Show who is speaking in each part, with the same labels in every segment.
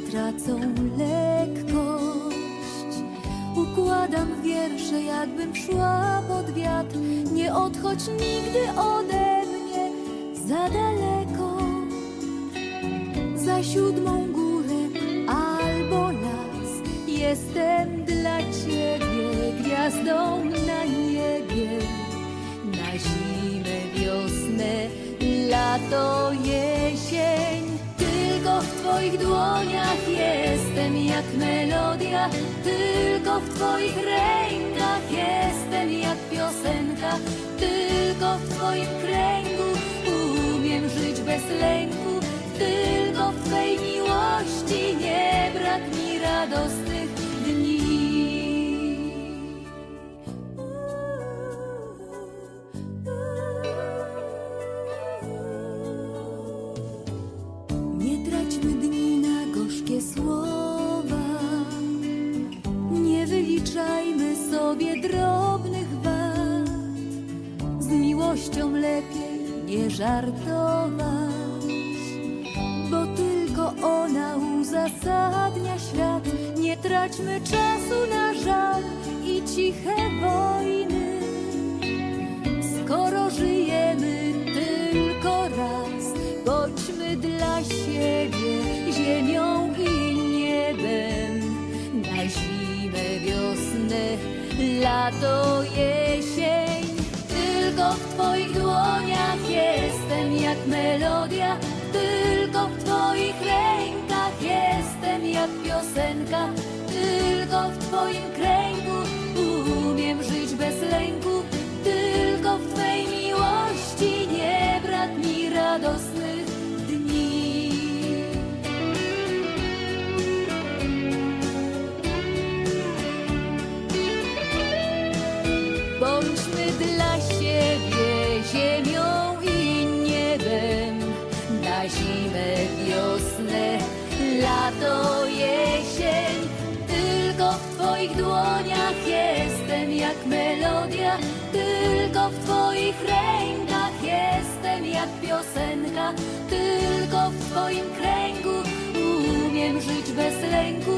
Speaker 1: tracą lekkość. Układam wiersze, jakbym szła pod wiatr. Nie odchodź nigdy ode mnie za daleko. Za siódmą górę albo las. Jestem dla ciebie gwiazdą na niebie. Na zimę, wiosnę, lato, jesień. W Twoich dłoniach jestem jak melodia. Tylko w Twoich rękach jestem jak piosenka. Tylko w Twoim kręgu umiem żyć bez lęku. Tylko w Twej miłości nie brak mi radosnych sobie drobnych wad. Z miłością lepiej nie żartować, bo tylko ona uzasadnia świat. Nie traćmy czasu na żal i ciche wojny. Skoro żyjemy lato, jesień. Tylko w Twoich dłoniach jestem jak melodia. Tylko w Twoich rękach jestem jak piosenka. Tylko w Twoim kręgu lato, jesień. Tylko w Twoich dłoniach jestem jak melodia. Tylko w Twoich rękach jestem jak piosenka. Tylko w Twoim kręgu umiem żyć bez lęku.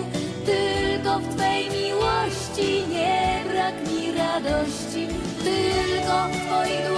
Speaker 1: Tylko w Twej miłości nie brak mi radości. Tylko w Twoich